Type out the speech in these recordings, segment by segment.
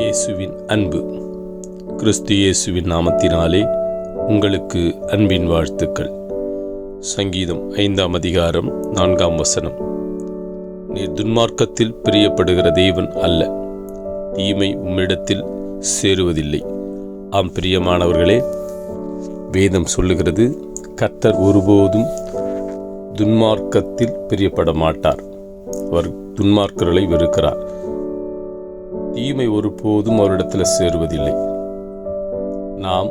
இயேசுவின் அன்பு. கிறிஸ்து இயேசுவின் நாமத்தினாலே உங்களுக்கு அன்பின் வாழ்த்துக்கள். சங்கீதம் ஐந்தாம் அதிகாரம் நான்காம் வசனம். நீர் துன்மார்க்கத்தில் பிரியப்படுகிற தேவன் அல்ல. தீமை உம்மிடத்தில் சேருவதில்லை. ஆம் பிரியமானவர்களே வேதம் சொல்லுகிறது கர்த்தர் ஒருபோதும் துன்மார்க்கத்தில் பிரியப்பட மாட்டார் அவர் துன்மார்க்கர்களை வெறுக்கிறார். தீமை ஒருபோதும் அவரிடத்தில் சேருவதில்லை. நாம்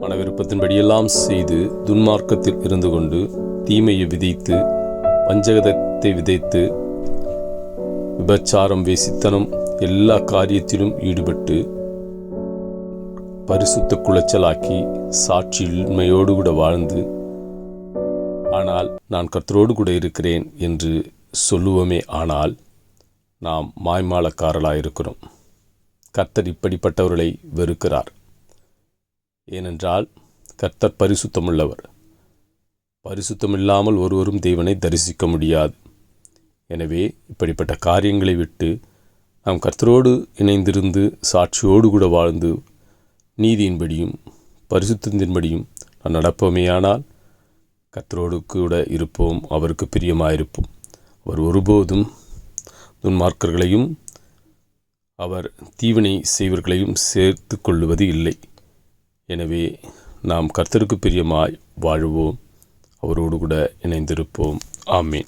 மன விருப்பத்தின்படியெல்லாம் செய்து துன்மார்க்கத்தில் இருந்து கொண்டு தீமையை விதைத்து பஞ்சகதத்தை விதைத்து விபச்சாரம் வேசித்தனம் எல்லா காரியத்திலும் ஈடுபட்டு பரிசுத்த குளச்சலாக்கி சாட்சியின்மையோடு கூட வாழ்ந்து ஆனால் நான் கர்த்தரோடு கூட இருக்கிறேன் என்று சொல்லுவோமே ஆனால் நாம் மாய்மாலக்காரலாயிருக்கிறோம் கர்த்தர் இப்படிப்பட்டவர்களை வெறுக்கிறார். ஏனென்றால் கர்த்தர் பரிசுத்தமுள்ளவர். பரிசுத்தமில்லாமல் ஒருவரும் தேவனை தரிசிக்க முடியாது. எனவே இப்படிப்பட்ட காரியங்களை விட்டு நாம் கர்த்தரோடு இணைந்திருந்து சாட்சியோடு கூட வாழ்ந்து நீதியின்படியும் பரிசுத்தத்தின்படியும் நான் நடப்போமேயானால் கர்த்தரோடு கூட இருப்போம் அவருக்கு பிரியமாயிருப்போம். அவர் ஒருபோதும் துன்மார்க்கர்களையும் அவர் தீவினை செய்வர்களையும் சேர்த்து கொள்ளுவது இல்லை. எனவே நாம் கர்த்தருக்கு பிரியமாய் வாழ்வோம். அவரோடு கூட இணைந்திருப்போம். ஆமீன்.